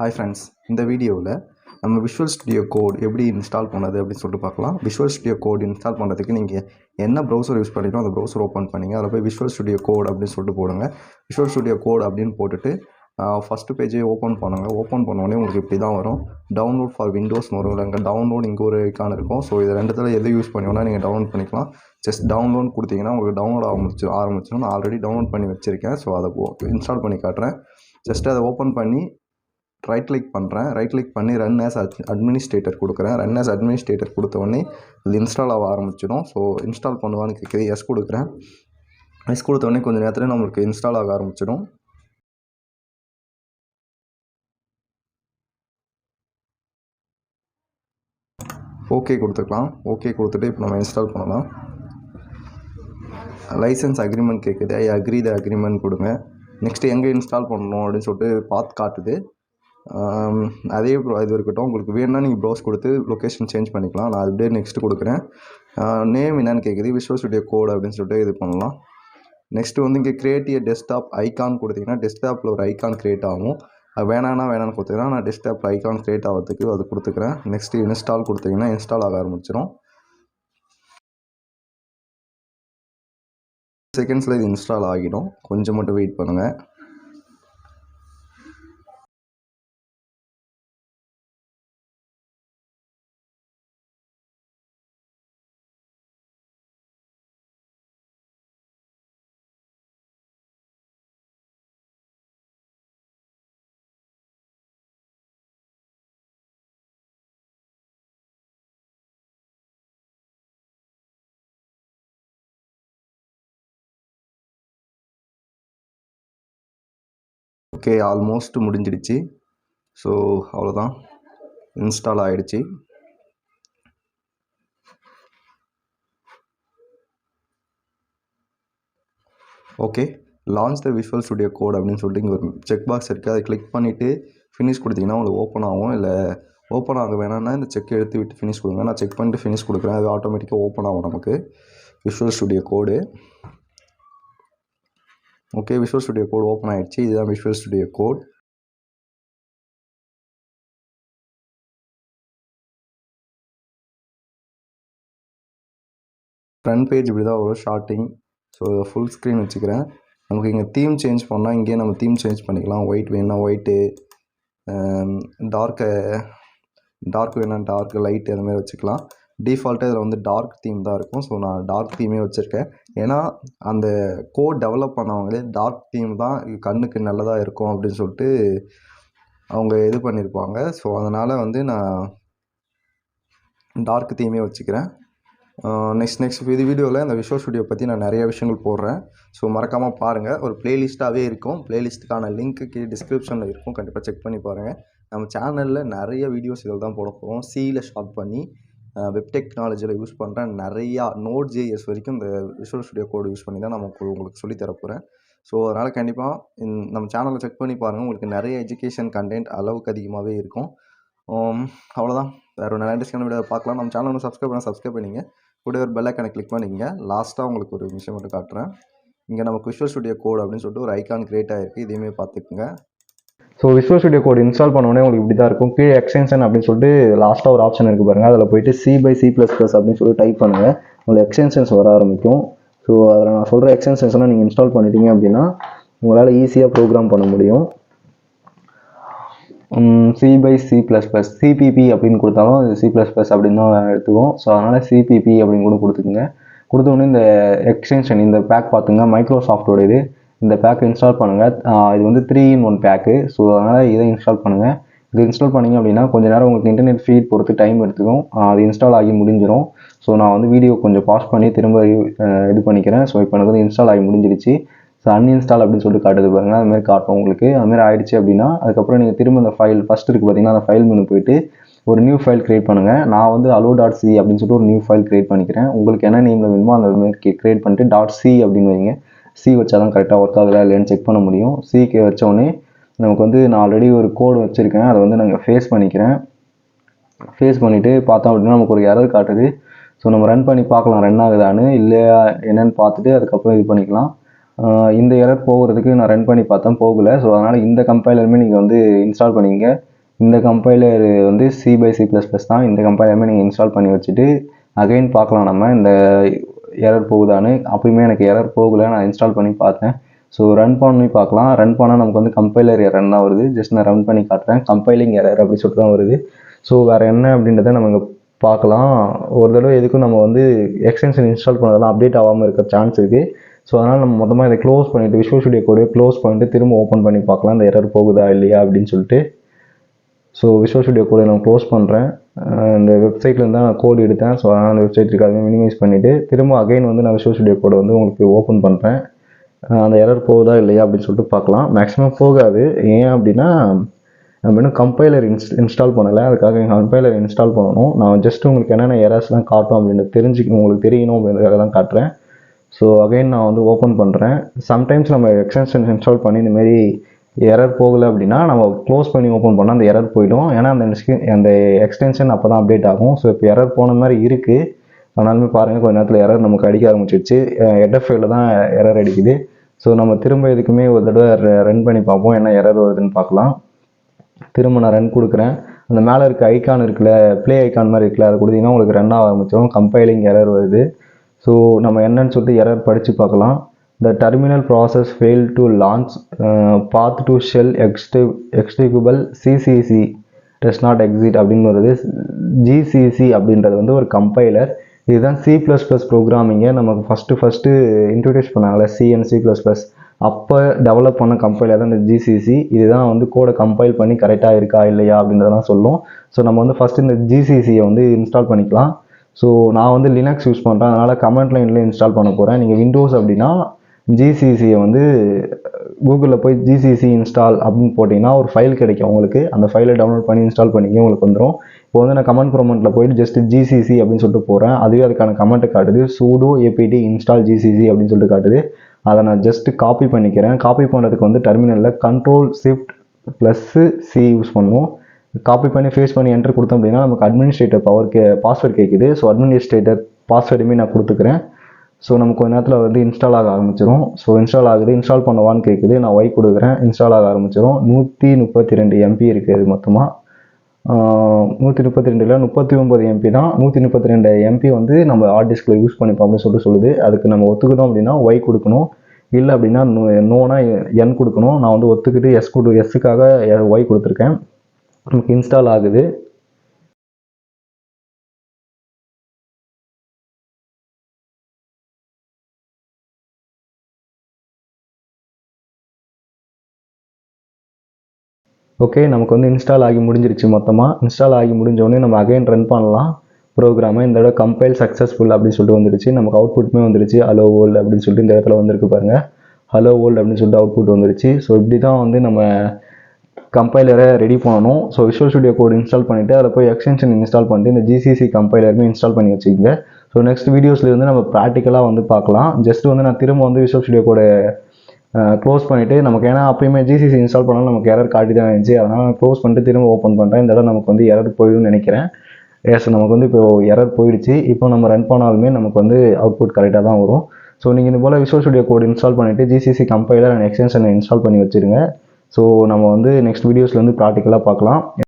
Hi friends இந்த வீடியோவில் நம்ம விஷுவல் ஸ்டுடியோ கோட் எப்படி இன்ஸ்டால் பண்ணது அப்படின்னு சொல்லிட்டு பார்க்கலாம். விஷுவல் ஸ்டுடியோ கோட் இன்ஸ்டால் பண்ணுறதுக்கு நீங்கள் என்ன ப்ரௌசர் யூஸ் பண்ணிட்டோ அந்த ப்ரௌசர் ஓப்பன் பண்ணிங்க. அதில் போய் விஷுவல் ஸ்டுடியோ கோட் அப்படின்னு சொல்லிட்டு போடுங்க. விஷுவல் ஸ்டுடியோ கோட் அப்படின்னு போட்டுட்டு ஃபஸ்ட்டு பேஜே ஓப்பன் பண்ணுங்க. ஓப்பன் பண்ணோடனே உங்களுக்கு இப்படி தான் வரும். டவுன்லோட் ஃபார் விண்டோஸ்னு வரும் இல்லைங்க. டவுன்லோட் இங்கே ஒரு ஐக்கான் இருக்கும். ஸோ இது ரெண்டுத்தில் எது யூஸ் பண்ணிங்கன்னா நீங்கள் டவுன்லோட் பண்ணிக்கலாம். ஜஸ்ட் டவுன்லோட் கொடுத்தீங்கன்னா உங்களுக்கு டவுன்லோட் ஆரம்பிச்சு ஆரம்பிச்சிடும். நான் ஆல்ரெடி டவுன்லோட் பண்ணி வச்சுருக்கேன். ஸோ அதை இன்ஸ்டால் பண்ணி காட்டுறேன். ஜஸ்ட் அதை ஓப்பன் பண்ணி ரைட் கிளிக் பண்ணுறேன் ரைட் கிளிக் பண்ணி ரன் ஆஸ் அட்மினிஸ்ட்ரேட்டர் கொடுக்குறேன். ரன் ஆஸ் அட்மினிஸ்ட்ரேட்டர் கொடுத்த உடனே இது இன்ஸ்டால் ஆக ஆரம்பிச்சிடும் ஸோ இன்ஸ்டால் பண்ணுவான்னு கேட்குது. எஸ் கொடுக்குறேன். எஸ் கொடுத்த உடனே கொஞ்சம் நேரத்தில் நம்மளுக்கு இன்ஸ்டால் ஆக ஆரம்பிச்சிடும் ஓகே கொடுத்துக்கலாம். ஓகே கொடுத்துட்டு இப்போ நம்ம இன்ஸ்டால் பண்ணலாம். லைசன்ஸ் அக்ரிமெண்ட் கேட்குது. ஐ அக்ரி த அக்ரிமெண்ட் கொடுங்க. நெக்ஸ்ட்டு எங்கே இன்ஸ்டால் பண்ணணும் அப்படின்னு சொல்லிட்டு பார்த்து காட்டுது. அதே இது இருக்கட்டும். உங்களுக்கு வேணும்னா நீங்கள் ப்ரௌஸ் கொடுத்து லொக்கேஷன் சேஞ்ச் பண்ணிக்கலாம். நான் அப்படியே நெக்ஸ்ட்டு கொடுக்குறேன். நேம் என்னென்னு கேட்குது விஷுவல் ஸ்டுடியோ கோட் அப்படின்னு சொல்லிட்டு இது பண்ணலாம். நெக்ஸ்ட்டு வந்து இங்கே கிரியேட்டிவ் டெஸ்க்டாப் ஐக்கான் கொடுத்தீங்கன்னா டெஸ்க்டாப்பில் ஒரு ஐக்கான் க்ரியேட் ஆகும். அது வேணான்னா வேணான்னு கொடுத்தீங்கன்னா நான் டெஸ்க்டாப் ஐக்கான் க்ரியேட் ஆகிறதுக்கு அது கொடுத்துக்கிறேன். நெக்ஸ்ட்டு இன்ஸ்டால் கொடுத்தீங்கன்னா இன்ஸ்டால் ஆக ஆரம்பிச்சிடும் செகண்ட்ஸில் இது இன்ஸ்டால் ஆகிடும். கொஞ்சம் மட்டும் வெயிட் பண்ணுங்கள் ஓகே ஆல்மோஸ்ட் முடிஞ்சிடுச்சு. ஸோ அவ்வளோதான் இன்ஸ்டால் ஆகிடுச்சு okay launch the Visual Studio Code அப்படின்னு சொல்லிட்டு இங்கே ஒரு செக் பாக்ஸ் இருக்குது அதை கிளிக் பண்ணிவிட்டு ஃபினிஷ் கொடுத்தீங்கன்னா உங்களுக்கு ஓப்பன் ஆகும். இல்லை ஓப்பன் ஆக வேணாம்னா இந்த செக் எடுத்து விட்டு ஃபினிஷ் கொடுங்க. நான் செக் பண்ணிட்டு ஃபினிஷ் கொடுக்குறேன். அது ஆட்டோமேட்டிக்காக ஓப்பன் ஆகும் நமக்கு. Visual Studio Code okay Visual Studio Code open ஆயிடுச்சு. இதுதான் Visual Studio Code front page இப்படி தான் வரும் ஷார்ட்டிங் ஸோ ஃபுல் ஸ்க்ரீன் வச்சுக்கிறேன். நமக்கு இங்கே தீம் சேஞ்ச் பண்ணால் இங்கேயே நம்ம தீம் சேஞ்ச் பண்ணிக்கலாம். ஒயிட் வேணும்னா ஒயிட்டு டார்க்கு டார்க் வேணால் டார்க் லைட்டு அந்த மாதிரி வச்சுக்கலாம். டிஃபால்ட்டாக இதில் வந்து டார்க் தீம் தான் இருக்கும். ஸோ நான் டார்க் தீமே வச்சுருக்கேன். ஏன்னா அந்த கோட் டெவலப் பண்ணவங்களே டார்க் தீம் தான் கண்ணுக்கு நல்லதாக இருக்கும் அப்படின்னு சொல்லிட்டு அவங்க இது பண்ணியிருப்பாங்க ஸோ அதனால் வந்து நான் டார்க் தீமே வச்சுக்கிறேன். நெக்ஸ்ட் நெக்ஸ்ட் இது வீடியோவில் இந்த விஷுவல் ஸ்டுடியோ பற்றி நான் நிறைய விஷயங்கள் போடுறேன். ஸோ மறக்காமல் பாருங்கள் ஒரு ப்ளேலிஸ்ட்டாகவே இருக்கும். ப்ளேலிஸ்ட்டுக்கான லிங்க்கு டிஸ்கிரிப்ஷனில் இருக்கும். கண்டிப்பாக செக் பண்ணி பாருங்கள் நம்ம சேனலில் நிறைய வீடியோஸ் இதில் தான் போட போகிறோம் சியில் ஷார்ட் பண்ணி வெப் டெக்னாலஜியில் யூஸ் பண்ணுற நிறையா நோட் ஜேஎஸ் வரைக்கும் இந்த விஷுவல் ஸ்டுடியோ கோடு யூஸ் பண்ணி தான் நமக்கு உங்களுக்கு சொல்லித் தரப்போகிறேன் ஸோ அதனால் கண்டிப்பாக நம்ம சேனலை செக் பண்ணி பாருங்கள் உங்களுக்கு நிறைய எஜுகேஷன் கண்டென்ட் அளவுக்கு அதிகமாகவே இருக்கும். அவ்வளோதான் வேறு ஒரு நல்ல இன்ட்ரெஸ்டான வீடியோ பார்க்கலாம். நம்ம சேனல் சப்ஸ்கிரைப் பண்ண சப்ஸ்கிரைப் பண்ணிங்க. கூட ஒரு பெல் ஐக்கானை கிளிக் பண்ணிங்க. லாஸ்ட்டாக உங்களுக்கு ஒரு விஷயம் மட்டும் காட்டுறேன். இங்கே நமக்கு விஷுவல் ஸ்டுடியோ கோட் அப்படின்னு சொல்லிட்டு ஒரு ஐக்கான் கிரியேட் ஆகிருக்கு இதையுமே பார்த்துக்குங்க. So Visual Studio Code install பண்ணோடனே உங்களுக்கு இப்படி தான் இருக்கும். கீழே எக்ஸ்டென்ஷன் அப்படின்னு சொல்லிட்டு லாஸ்ட்டாக ஒரு ஆப்ஷன் இருக்குது பாருங்கள் அதில் போயிட்டு C by C plus plus அப்படின்னு சொல்லி டைப் பண்ணுங்கள் உங்களுக்கு எக்ஸ்டென்ஷன்ஸ் வர ஆரம்பிக்கும். ஸோ அதில் நான் சொல்கிற எக்ஸ்டென்ஷன்ஸ்லாம் நீங்கள் இன்ஸ்டால் பண்ணிட்டீங்க அப்படின்னா உங்களால் ஈஸியாக ப்ரோக்ராம் பண்ண முடியும். C by C plus plus CPP அப்படின்னு கொடுத்தாலும் அது சி ப்ளஸ் ப்ளஸ் அப்படின்னு தான் எடுத்துக்கும் ஸோ அதனால் சிபிபி அப்படின்னு கூட கொடுத்துக்குங்க. கொடுத்தோன்னே இந்த எக்ஸ்டென்ஷன் இந்த பேக் பார்த்துங்க. மைக்ரோசாஃப்டோட இது. இந்த பேக்கை இன்ஸ்டால் பண்ணுங்கள் இது வந்து three in one pack so அதனால் இதை இன்ஸ்டால் பண்ணுங்கள் இது இன்ஸ்டால் பண்ணீங்க அப்படின்னா கொஞ்ச நேரம் உங்களுக்கு இன்டர்நெட் ஃபீட் பொறுத்து டைம் எடுத்துக்கும். அது இன்ஸ்டால் ஆகி முடிஞ்சிடும் ஸோ நான் வந்து வீடியோ கொஞ்சம் பாஸ் பண்ணி திரும்ப இது பண்ணிக்கிறேன். ஸோ இப்போ எனக்கு வந்து இன்ஸ்டால் ஆகி முடிஞ்சிடுச்சு ஸோ அன்இன்ஸ்டால் அப்படின்னு சொல்லிட்டு காட்டுது பாருங்கள் அதுமாரி காட்டும் உங்களுக்கு. அதுமாரி ஆயிடுச்சு அப்படின்னா அதுக்கப்புறம் நீங்கள் திரும்ப அந்த ஃபைல் ஃபஸ்ட் இருக்குது பார்த்தீங்கன்னா அந்த ஃபைல் மெனு போயிட்டு ஒரு நியூ ஃபைல் கிரியேட் பண்ணுங்கள் நான் வந்து அலோ டாட் சி அப்படின்னு சொல்லிட்டு ஒரு நியூ ஃபைல் க்ரியேட் பண்ணிக்கிறேன். உங்களுக்கு என்ன நேமில் வேணுமோ அந்த மாதிரி கிரியேட் பண்ணிட்டு டாட் சி அப்படின்னு வைங்க. சி வச்சா தான் கரெக்டாக ஒர்க் ஆகுதா இல்லையான்னு செக் பண்ண முடியும். சிக்கு வச்ச நமக்கு வந்து நான் ஆல்ரெடி ஒரு கோடு வச்சுருக்கேன். அதை வந்து நாங்கள் ஃபேஸ் பண்ணிக்கிறேன். ஃபேஸ் பண்ணிவிட்டு பார்த்தோம் அப்படின்னா நமக்கு ஒரு எரர் காட்டுது. ஸோ நம்ம ரன் பண்ணி பார்க்கலாம் ரன் ஆகுதான்னு. இல்லையா என்னென்னு பார்த்துட்டு அதுக்கப்புறம் இது பண்ணிக்கலாம். இந்த எரர் போகிறதுக்கு நான் ரன் பண்ணி பார்த்தேன் போகலை. ஸோ அதனால் இந்த கம்பைலருமே நீங்கள் வந்து இன்ஸ்டால் பண்ணிங்க இந்த கம்பைலர் வந்து C by C plus plus தான். இந்த கம்பைலருமே நீங்கள் இன்ஸ்டால் பண்ணி வச்சுட்டு அகைன் பார்க்கலாம் நம்ம. இந்த எரர் போகுதான்னு அப்பயுமே எனக்கு எரர் போகலை. நான் இன்ஸ்டால் பண்ணி பார்த்தேன். ஸோ ரன் பண்ணி பார்க்கலாம். ரன் பண்ணால் நமக்கு வந்து கம்பைலர் எரர் தான் வருது. ஜஸ்ட் நான் ரன் பண்ணி காட்டுறேன். கம்பைலிங் எரர் அப்படி சொல்லிட்டு தான் வருது. ஸோ வேறு என்ன அப்படின்றத நம்ம இங்கே பார்க்கலாம். ஒரு தடவை எதுக்கும் நம்ம வந்து எக்ஸ்டென்ஷன் இன்ஸ்டால் பண்ணதெல்லாம் அப்டேட் ஆகாமல் இருக்க சான்ஸ் இருக்குது ஸோ அதனால் நம்ம மொத்தமாக இதை க்ளோஸ் பண்ணிவிட்டு விஷுவல் ஸ்டுடியோ கூட க்ளோஸ் பண்ணிட்டு திரும்ப ஓப்பன் பண்ணி பார்க்கலாம். இந்த எரர் போகுதா இல்லையா அப்படின்னு சொல்லிட்டு. ஸோ விஷுவல் ஸ்டுடியோ கோடை நான் க்ளோஸ் பண்ணுறேன் இந்த வெப்சைட்லேருந்து தான் நான் கோடு எடுத்தேன். ஸோ அதனால் அந்த வெப்சைட் இருக்காது மினிமைஸ் பண்ணிவிட்டு திரும்ப அகைன் வந்து நான் விஷுவல் ஸ்டுடியோ கோடை வந்து உங்களுக்கு ஓப்பன் பண்ணுறேன் அந்த எரர் போகுதா இல்லையா அப்படின்னு சொல்லிட்டு பார்க்கலாம். மேக்ஸிமம் போகாது. ஏன் அப்படின்னா நம்ம இன்னும் கம்பைலர் இன்ஸ் இன்ஸ்டால் பண்ணலை. அதுக்காக கம்பைலர் இன்ஸ்டால் பண்ணணும். நான் ஜஸ்ட் உங்களுக்கு என்னென்ன எரர்ஸ்லாம் காட்டும் அப்படின்னு தெரிஞ்சுக்கணும் உங்களுக்கு தெரியணும் அப்படின்றதுக்காக தான் காட்டுறேன். ஸோ அகைன் நான் வந்து ஓப்பன் பண்ணுறேன் சம்டைம்ஸ் நம்ம எக்ஸ்டென்ஷன் இன்ஸ்டால் பண்ணி இந்தமாரி எரர் போகலை அப்படின்னா நம்ம க்ளோஸ் பண்ணி ஓப்பன் பண்ணால் அந்த எரர் போயிடும். ஏன்னா அந்த அந்த எக்ஸ்டென்ஷன் அப்போ தான் அப்டேட் ஆகும். ஸோ இப்போ எரர் போன மாதிரி இருக்குது ஆனாலுமே பாருங்கள் கொஞ்ச நேரத்தில் எரர் நமக்கு அடிக்க ஆரம்பிச்சிருச்சு. எடஃபைல தான் எரர் அடிக்குது. ஸோ நம்ம திரும்ப இதுக்குமே ஒரு தடவை ரன் பண்ணி பார்ப்போம். என்ன எரர் வருதுன்னு பார்க்கலாம். திரும்ப நான் ரன் கொடுக்குறேன். அந்த மேலே இருக்க ஐக்கான் இருக்குல்ல ப்ளே ஐக்கான் மாதிரி இருக்குல்ல அதை கொடுத்தீங்கன்னா உங்களுக்கு ரன் ஆக ஆரம்பிச்சிடும் கம்பைலிங் எரர் வருது. ஸோ நம்ம என்னன்னு சொல்லிட்டு எரர் படித்து பார்க்கலாம். The terminal process failed to launch path path shell XT executable CCC does not exist அப்படின்னு வருது ஜிசிசி அப்படின்றது வந்து ஒரு கம்பைலர் இதுதான் சி ப்ளஸ் ப்ளஸ் ப்ரோக்ராமிங்கை நமக்கு first first introduce பண்ணாங்களே C and C plus plus அப்போ டெவலப் பண்ண கம்பைலர் தான் இந்த ஜிசிசி இதுதான் வந்து கோடை கம்பைல் பண்ணி கரெக்டாக இருக்கா இல்லையா அப்படின்றதெல்லாம் சொல்லும். ஸோ நம்ம வந்து ஃபஸ்ட்டு இந்த ஜிசிசியை வந்து இன்ஸ்டால் பண்ணிக்கலாம். ஸோ நான் வந்து லினக்ஸ் யூஸ் பண்ணுறேன் அதனால் கமெண்ட் லைனில் இன்ஸ்டால் பண்ண போகிறேன் நீங்கள் விண்டோஸ் அப்படின்னா ஜிசிசியை வந்து கூகுளில் போய் ஜிசிசி இன்ஸ்டால் அப்படின்னு போட்டிங்கன்னா ஒரு ஃபைல் கிடைக்கும் உங்களுக்கு. அந்த ஃபைலை டவுன்லோட் பண்ணி இன்ஸ்டால் பண்ணிங்க உங்களுக்கு வந்துடும் இப்போ வந்து நான் கமெண்ட் ப்ரோமெண்ட்டில் போயிட்டு ஜஸ்ட் ஜிசிசி அப்படின்னு சொல்லிட்டு போகிறேன் அதுவே அதுக்கான கமெண்ட்டு காட்டுது. சூடோ ஏபிடி இன்ஸ்டால் ஜிசிசி அப்படின்னு சொல்லிட்டு காட்டுது. அதை நான் ஜஸ்ட் காப்பி பண்ணிக்கிறேன். காப்பி பண்ணுறதுக்கு வந்து டெர்மினலில் control shift plus C use பண்ணுவோம். காப்பி பண்ணி ஃபேஸ் பண்ணி என்டர் கொடுத்தோம் அப்படின்னா நமக்கு அட்மினிஸ்ட்ரேட்டர் பவர் கே பாஸ்வேர்ட் கேட்குது ஸோ அட்மினிஸ்ட்ரேட்டர் பாஸ்வேர்டுமே நான் கொடுத்துக்கிறேன். ஸோ நமக்கு கொஞ்ச நேரத்தில் வந்து இன்ஸ்டால் ஆக ஆரம்பிச்சிடும் ஸோ இன்ஸ்டால் ஆகுது. இன்ஸ்டால் பண்ணுவான்னு கேட்குது நான் ஒய் கொடுக்குறேன். இன்ஸ்டால் ஆக ஆரம்பிச்சிடும் நூற்றி முப்பத்தி ரெண்டு எம்பி இருக்குது மொத்தமாக நூற்றி முப்பத்தி ரெண்டில் முப்பத்தி ஒம்பது எம்பி தான். நூற்றி முப்பத்தி ரெண்டு எம்பி வந்து நம்ம ஹார்ட் டிஸ்கில் யூஸ் பண்ணிப்போம் அப்படின்னு சொல்லிட்டு சொல்லுது. அதுக்கு நம்ம ஒத்துக்கிட்டோம் அப்படின்னா ஒய் கொடுக்கணும். இல்லை அப்படின்னா நோனா என் கொடுக்கணும். நான் வந்து ஒத்துக்கிட்டு எஸ் கொடு எஸ்ஸுக்காக ஒய் கொடுத்துருக்கேன். நமக்கு இன்ஸ்டால் ஆகுது. ஓகே நமக்கு வந்து இன்ஸ்டால் ஆகி முடிஞ்சிருச்சு மொத்தமாக இன்ஸ்டால் ஆகி முடிஞ்சோடனே நம்ம அகைன் ரன் பண்ணலாம். ப்ரோக்ராமை இந்த தடவை கம்பைல் சக்ஸஸ்ஃபுல் அப்படின்னு சொல்லிட்டு வந்துருச்சு நமக்கு அவுட்புட்டுமே வந்துருச்சு ஹலோ வேர்ல்டு அப்படின்னு சொல்லிட்டு இந்த இடத்துல வந்திருக்கு பாருங்கள் ஹலோ வேர்ல்டு அப்படின்னு சொல்லிட்டு அவுட்புட் வந்துருச்சு ஸோ இப்படி தான் வந்து நம்ம கம்பைலரை ரெடி பண்ணணும். So Visual Studio Code install பண்ணிவிட்டு அதில் போய் எக்ஸ்டென்ஷன் இன்ஸ்டால் பண்ணிட்டு இந்த ஜிசிசி கம்பைலருமே இன்ஸ்டால் பண்ணி வச்சுக்கோங்க. ஸோ நெக்ஸ்ட் வீடியோஸில் வந்து நம்ம ப்ராக்டிக்கலாக வந்து பார்க்கலாம். ஜஸ்ட் வந்து நான் திரும்ப வந்து விஷுவல் ஸ்டுடியோ கோட க்ளோஸ் பண்ணிவிட்டு நமக்கு ஏன்னா அப்பயுமே ஜிசிசி இன்ஸ்டால் பண்ணாலும் நமக்கு எரர் காட்டி தான் இருந்துச்சு. அதனால் நான் க்ளோஸ் பண்ணிட்டு திரும்ப ஓப்பன் பண்ணுறேன் இந்த நமக்கு வந்து எரர் போயிடும்னு நினைக்கிறேன். எஸ் நமக்கு வந்து இப்போ எரர் போயிடுச்சு. இப்போ நம்ம ரன் பண்ணாலுமே நமக்கு வந்து அவுட்புட் கரெக்டாக தான் வரும். ஸோ நீங்கள் இது போல் விஷுவல் ஸ்டுடியோ கோட் இன்ஸ்டால் பண்ணிவிட்டு ஜிசிசி கம்பைலர் அண்ட் எக்ஸ்டென்ஷனை இன்ஸ்டால் பண்ணி வச்சுருங்க. ஸோ நம்ம வந்து நெக்ஸ்ட் வீடியோஸில் வந்து ப்ராக்டிக்கலாக பார்க்கலாம்.